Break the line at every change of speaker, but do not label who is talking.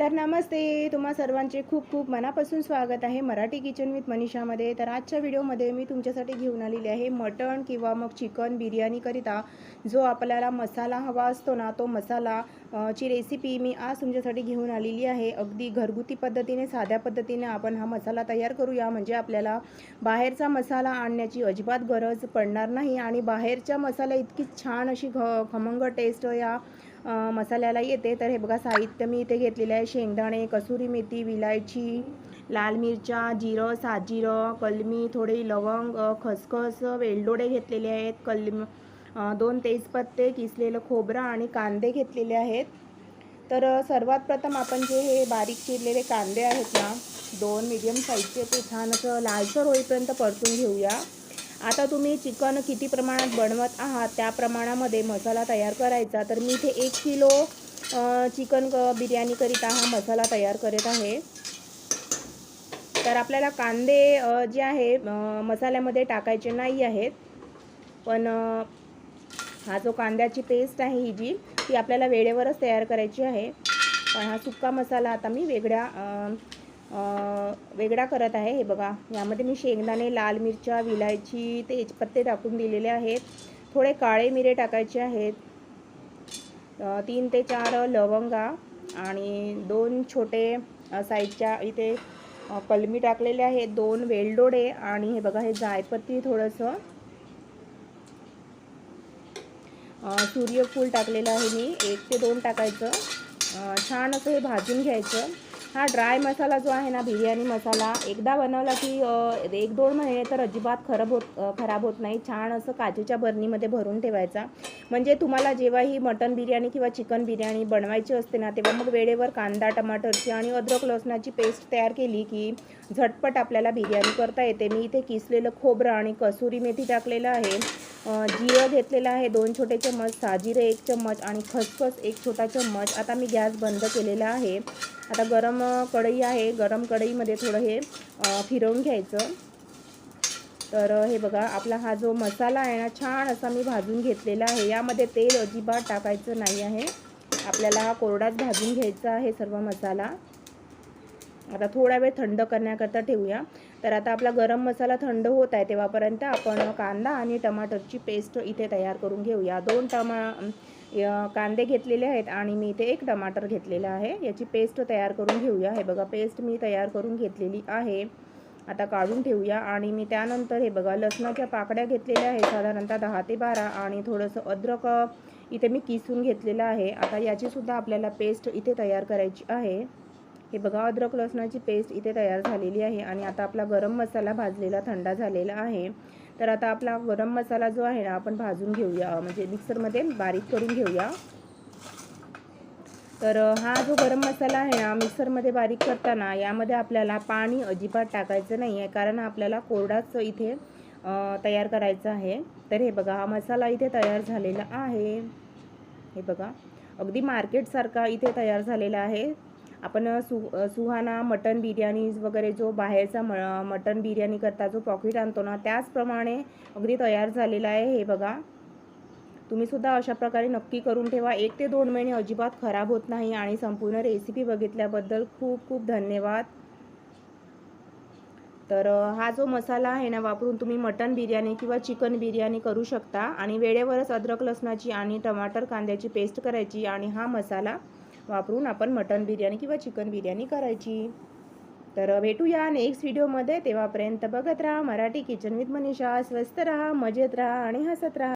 तर नमस्ते. तुम्हा सर्वांचे खूप खूप मनापासून स्वागत आहे मराठी किचन विथ मनीषामध्ये. तर आजच्या व्हिडिओमध्ये मी तुमच्यासाठी घेऊन आलेली आहे मटण किंवा मग चिकन बिर्याणीकरिता जो आपल्याला मसाला हवा असतो ना तो मसाला ची रेसिपी मी आज तुमच्यासाठी घेऊन आलेली आहे. अगदी घरगुती पद्धतीने साध्या पद्धतीने आपण हा मसाला तयार करूया. म्हणजे आपल्याला बाहेरचा मसाला आणण्याची अजिबात गरज पडणार नाही आणि बाहेरच्या मसाला इतकी छान अशी घ खमंग टेस्ट या मसाल्याला येते. तर हे बघा साहित्य मी इथे घेतलेले आहे. शेंगदाणे कसुरी मेथी विलायची लाल मिरच्या जिरं साजिरं कलमी थोडे लवंग खसखस वेलदोडे घेतलेले आहेत. कलम दोन तेजपत्ते किसलेलं खोबरं आणि कांदे घेतलेले आहेत. तर सर्वात प्रथम आपण जे हे बारीक चिरलेले कांदे आहेत ना दोन मीडियम साईजचे ते छान असं लालसर होईपर्यंत परतून घेऊया. आता तुम्ही चिकन किती प्रमाणात बनवत आहात त्या प्रमाणामध्ये मसाला तयार करायचा. तर मी इथे एक किलो चिकन क- बिर्याणीकरिता हा मसाला तयार करत आहे. तर आपल्याला कांदे जे आहे मसाल्यामध्ये टाकायचे नाही आहेत. पण हा जो कांद्याची पेस्ट आहे ही जी ती आपल्याला वेळेवरच तयार करायची आहे. पण हा सुक्का मसाला आता मी वेगळ्या वेगळा करत आहे. हे बघा यामध्ये मी शेंगदाणे लाल मिरच्या विलायची तेजपत्ते टाकून दिलेले आहेत. थोडे काळे मिरे टाकायचे आहेत. तीन ते चार लवंगा आणि दोन छोटे साईजच्या इथे कलमी टाकलेले आहेत. दोन वेलडोडे आणि हे बघा हे जायपत्ती थोडंसं. सूर्यफूल टाकलेलं आहे मी. एक ते दोन टाकायचं. छान असं हे भाजून घ्यायचं. हा ड्राय मसाला जो आहे ना बिर्याणी मसाला एकदा बनवला की एक दोन महिने तर अजिबात खराब होत खराब होत नाही. छान असं काचेच्या बरणीमध्ये भरून ठेवायचा. म्हणजे तुम्हाला जेव्हा ही मटन बिर्याणी किंवा चिकन बिर्याणी बनवायची असते ना तेव्हा मग वेळेवर कांदा टमाटरची आणि अद्रक लसणाची पेस्ट तयार केली की झटपट आपल्याला बिर्याणी करता येते. मी इथे किसलेलं खोबरं आणि कसुरी मेथी टाकलेलं आहे. जिरं घेतलेलं आहे दोन छोटे चम्मच साजिरे एक चम्मच आणि खसखस एक छोटा चम्मच. आता मी गॅस बंद केलेला आहे. आता गरम अ, कढई आहे. गरम कढईमध्ये थोडं हे फिरवून घ्यायचं. तर हे बघा आपला हा जो मसाला आहे ना छान असा मी भाजून घेतलेला आहे. यामध्ये तेल अजिबात टाकायचं नाही आहे. आपल्याला हा कोरडाच भाजून घ्यायचा आहे सर्व मसाला. आता थोडा वेळ थंड करण्याकरता ठेवूया. तर आता आपला गरम मसाला थंड होत आहे तेव्हापर्यंत आपण कांदा आणि टमाटरची पेस्ट इथे तयार करून घेऊया. दोन टमा कांदे घेतलेले आहेत आणि मी इथे एक टमाटर घेतलेला आहे. याची पेस्ट तयार करून घेऊया. हे बघा पेस्ट मी तयार करून घेतलेली आहे. आता काढून ठेवूया आणि मी त्यानंतर हे बघा लसणाच्या पाकड्या घेतलेल्या आहेत साधारणतः दहा ते बारा आणि थोडंसं अद्रक इथे मी किसून घेतलेलं आहे. आता याचीसुद्धा आपल्याला पेस्ट इथे तयार करायची आहे. हे बघा अद्रक लसणाची पेस्ट इथे तयार झालेली आहे आणि आता आपला गरम मसाला भाजलेला थंडा झालेला आहे. तर आता आपला गरम मसाला जो आहे ना आपण भाजून घेऊया. म्हणजे मिक्सरमध्ये बारीक करून घेऊया. तर हा जो गरम मसाला आहे ना मिक्सरमध्ये बारीक करताना यामध्ये आपल्याला पाणी अजिबात टाकायचं नाही आहे कारण आपल्याला कोरडाच इथे तयार करायचं आहे. तर हे बघा हा मसाला इथे तयार झालेला आहे. हे बघा अगदी मार्केटसारखा इथे तयार झालेला आहे. आपण सु सुहाना मटन बिर्याणी वगैरे जो बाहेरचा म मटन बिर्याणी करता जो प्रॉफिट आणतो ना त्याचप्रमाणे अगदी तयार झालेला आहे हे बघा. तुम्ही सुद्धा अशा प्रकारे नक्की करून ठेवा. एक ते दोन महिने अजिबात खराब होत नाही आणि संपूर्ण रेसिपी बघितल्याबद्दल खूप खूप धन्यवाद. तर हा जो मसाला आहे ना वापरून तुम्ही मटन बिर्याणी किंवा चिकन बिर्याणी करू शकता. आणि वेळेवरच अद्रक लसणाची आणि टमाटर कांद्याची पेस्ट करायची आणि हा मसाला वापरून आपण मटन बिर्याणी किंवा चिकन बिर्याणी करायची. तर भेटूया नेक्स्ट व्हिडिओमध्ये तेव्हापर्यंत बघत राहा मराठी किचन विथ मनीषा. स्वस्त राहा मजेत राहा आणि हसत राहा.